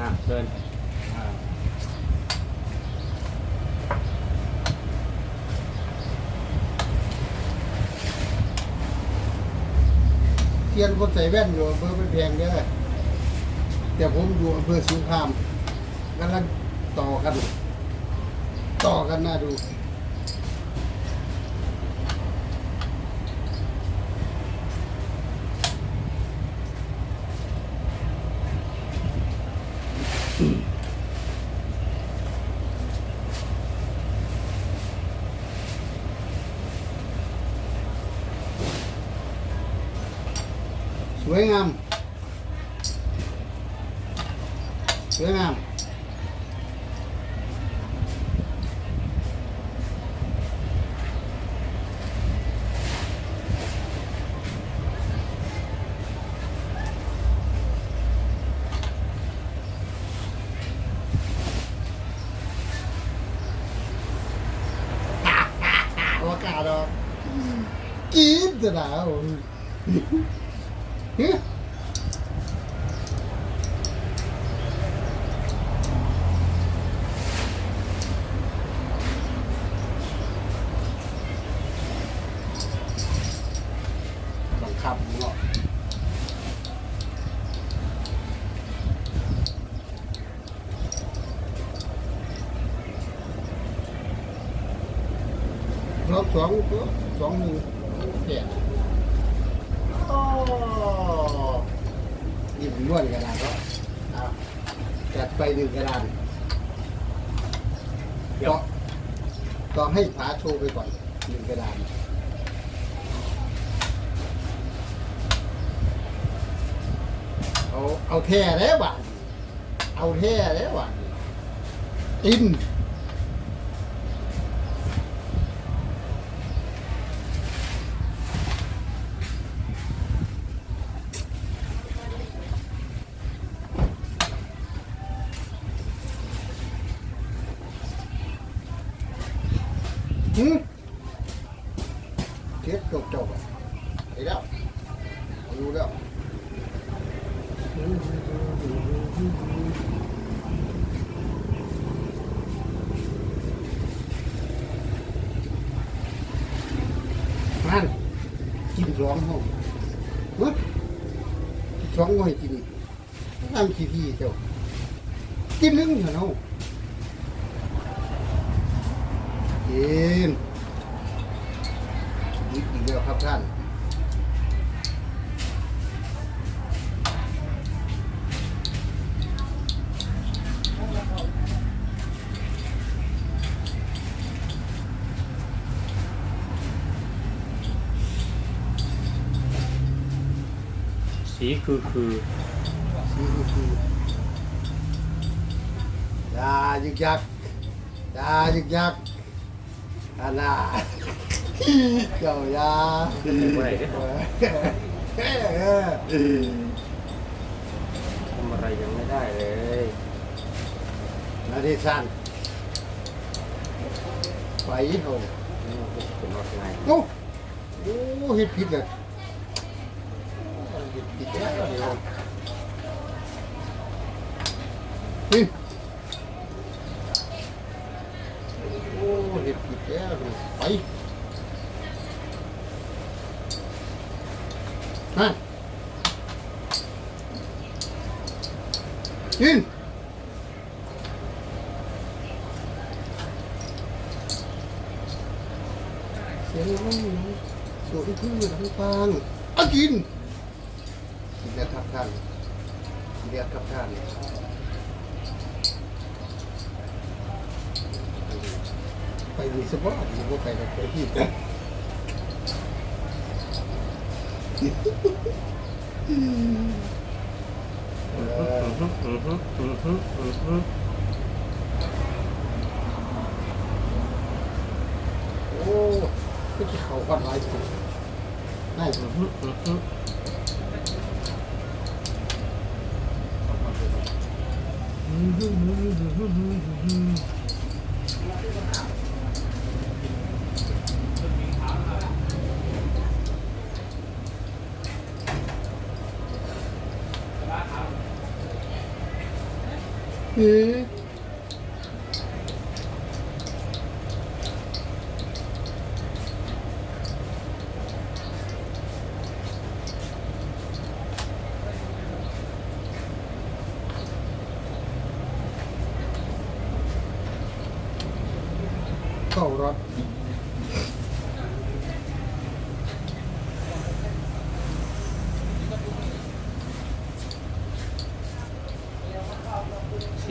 อะเชิญเทียนคนใส่แว่นอยู่อำเภอเป็นแพงเด้อแต่ผมอยู่อำเภอสุพรรมกำลังต่อกัน ต่อกันน่าดู สวยงาม สวยงาม โอกาสดอกกิน จะหนาวเฮ้ยบังคับเนาะรอบสองตัวสองหนึ่ง มม้วนกระดานก็เอาจัดไปหนึ่งกระดานเดี๋ยวก็ต้องให้ผาโชว์ไปก่อนหนึ่งกระดานเอาเอาแท้แล้วบ้านเอาแท้แล้วบ้านกินหืมเทปจบๆอะไอ้แล้วรู้แล้ว มันกินสองห้องเฮ้ยกินสองห้องให้กินนั่งขี้ที่เจ้ากินหนึงเถอะเนาะกินอีกอีกแล้วครับท่าน สีคือคือนี่คือคือยายึกยักยายึกยักอันน่ะเจ้ายาอะไรเนี่ยเออทำอะไรยังไม่ได้เลยนาทีสั้นไปเอานี่มันเป็นรถไงโอ้โอ้เฮ็ดผิดเลยเฮ็ดผิดแล้วเดี๋ยว นี่โอ้เฮ็ดผิดแล้วไปฮะยินเสียงร้องโด ดขึ้นลำกินกินแล้วครับท่านกินแล้วครับท่านไปมีสบายหรือว่าไปกับไปที่กันอือฮึอือฮึอือฮึอือฮึโอ้ก็จะเขากันหลายคนนั่นอือฮึ อื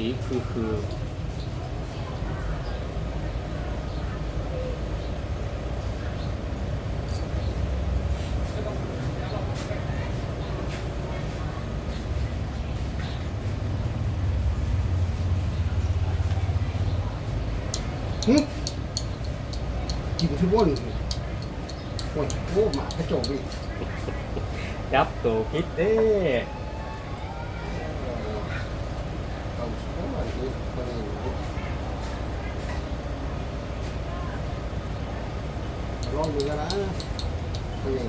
สีคือคือหึกินทุกวันโอ้ยโอ้หมากระโจกอีกจับตัวพิษเด้ เอาโอ้ยนี่คนนี้ ลองดูกันนะคนนี้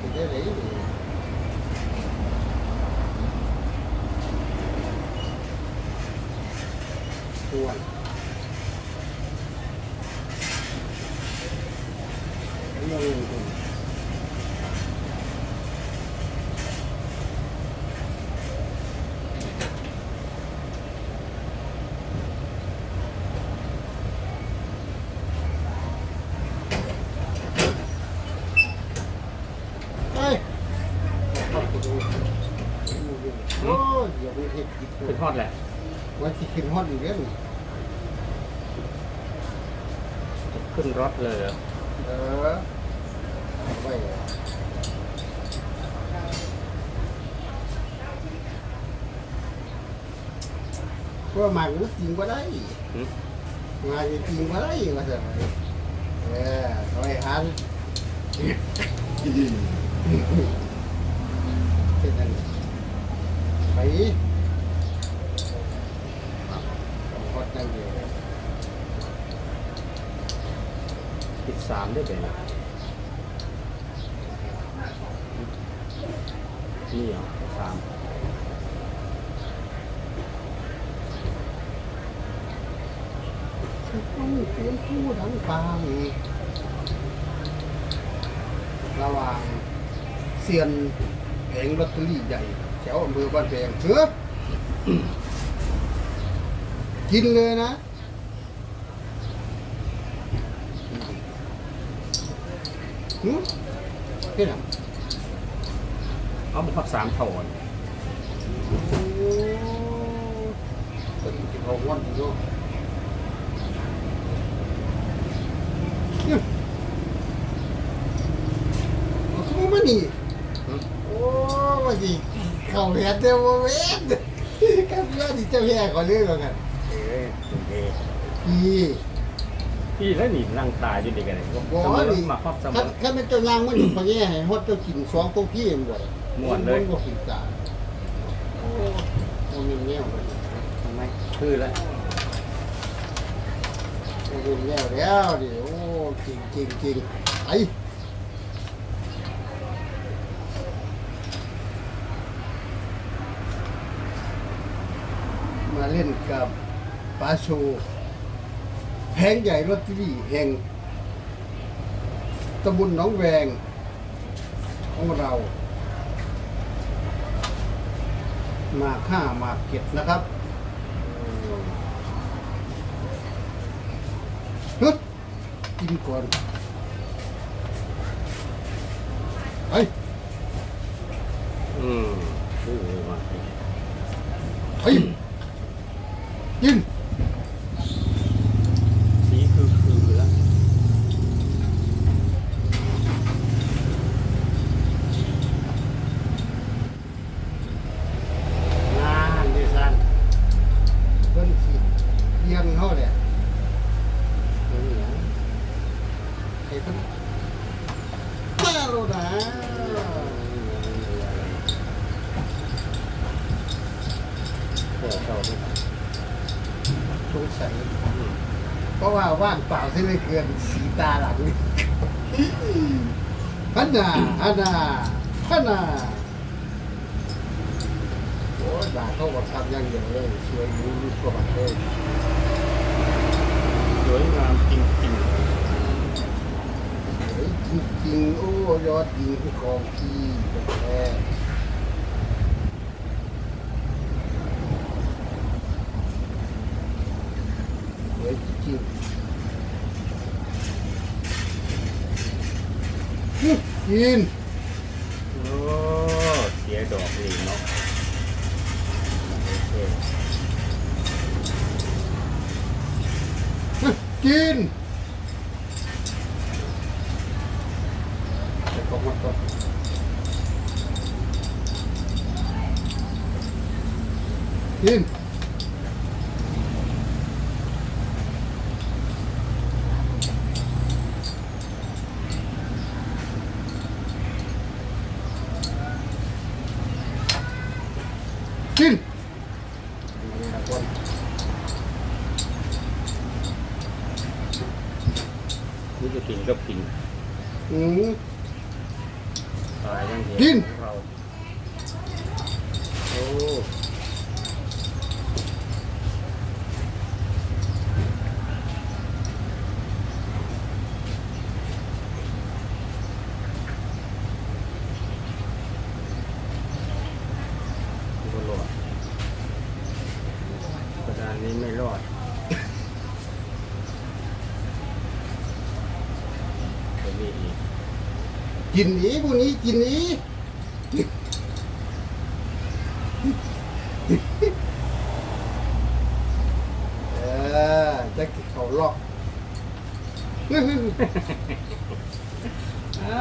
จะได้ไหนตัวนี่ยังไง เฮ้ยโอ้ยเดี๋ยวไปเห็ดกินขึ้นฮอดแหละวันที่ขึ้นฮอดอีกแล้วขึ้นรถเลยเหรอเออไว้ว่ามากูจริงก็ได้หึมาจริงก็ได้มาเถอะเออไว้หันเป็นนั่น ไปฮอดนั่งเดียวพิษสามได้เป็นนี่เหรอสามต้องเตรียมผู้ดังปางระหว่างเซียนแผงลอตเตอรี่ใหญ่ แถวอำเภอบ้านแพงเถอะกินเลยนะหืมเป็นอะเอาบุกสามโถนโอ้เป็นที่เขาว่อนอยู่เนาะเนี่ยมานี่โอ้ว่าสิ เข้าแหวนเดียวว่าเวนกับยอดที่เจ้าแย่ก่อนเรื่องแล้วกันเอ้ยโอเคพี่พี่แล้วหนีนั่งตายอยู่ดีกันเลยบอกสมว่าอดิมาฮอดสมถ้าอถ้าเป็นเจ้ายางมันพอแย่ให้ฮอดเจ้ากินสองตัวพี่มันบ่ได้ม่วนเลยมันบ่ผิดจานโอ้มันมีแนวเลยทำไมคือแล้วมันมีแนวแล้วดิโอ้จริงจริงจริงไอ มาเล่นกับปลาโชแพงใหญ่ลอตเตอรี่แห่งตำบลหนองแวงของเรา มาค่ามาเก็ดนะครับฮึดกินก่อนไปอืมคือว่าไปกิน สีคือคือแล้ว งานดีสันเพิ่นสิเลี้ยงเฮาแหละเพิ่นหยังให้เพิ่น มาโลดนะเปิดเข้าไปสงสัยเพราะว่าว่างเปล่าที่ไม่เกินสีตาหลังนี่ฮันนาฮันนาฮันนาโอ้ยด่าเขาบอกทำอย่างเดียวเลยสวยรู้รู้ตัวบัตรเลยสวยงามจริงส วยจริงโอ้ยอดยิงของพี่แท้สวยจริงกินโอ้เสียดอกนี่เนาะโอเคกินน กินกินมาเลยนะก่อน นี่จะกินก็กิน อืม ตายยังเห็น กิน ของเราโอ้ไม่รอดกระดานนี้ไม่รอดตัวนี้อีก กินอีพวกนี้กินอีเออจะเขาลอกอ่า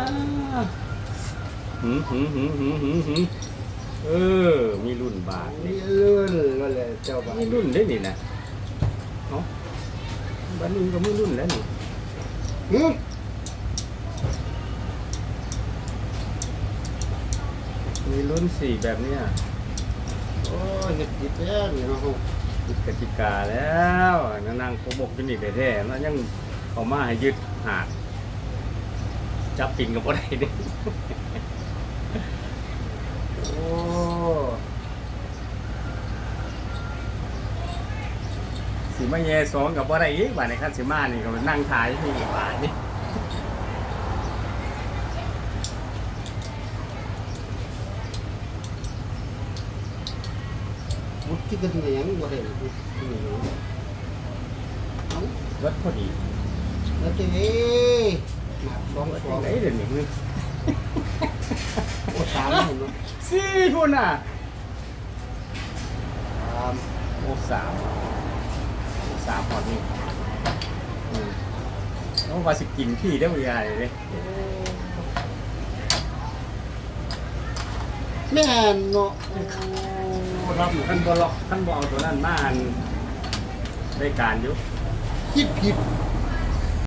หืมหืมหืมหืมหืมหืมเออ มีรุ่นบาทนี่นี่ลื่อนก็เลยเจ้าบ้านมีรุ่นได้นี่นะเนาะบ้านนี้ก็มีรุ่นแล้วนี่ หืม มสี่แบบเนี้ยโอ้ยเห็ดจิตแล้วนี่เนาะยึดกติกาแล้วนางโคบกอยู่นี่แท้ๆแล้วยังเอามาให้ยึดหาดจับปิงกับอะไรนี่โอ้สิมาแย่สองกับอะไรอีกบาทในคันสิมานี่ก็นั่งถ่ายที่อีกบาทนี่ บุตรที่กันเหนียงบ่ได้บุตรที่เหนียงเอาวัดพอดีแล้วจะเอ้หนักสองวัดสที่องไหนเดี๋ยวนี้โอ้สามหมดเนาะสี่คนอะสามโอ้สามโอ้สามพอนี่อืมต้องว่าสิกินพี่ได้เวลาเลยเนี่ แม่นเนาะรับขั้นบอลขั้นบอลตัวนั้นมาอันได้การอยู่คิดผิด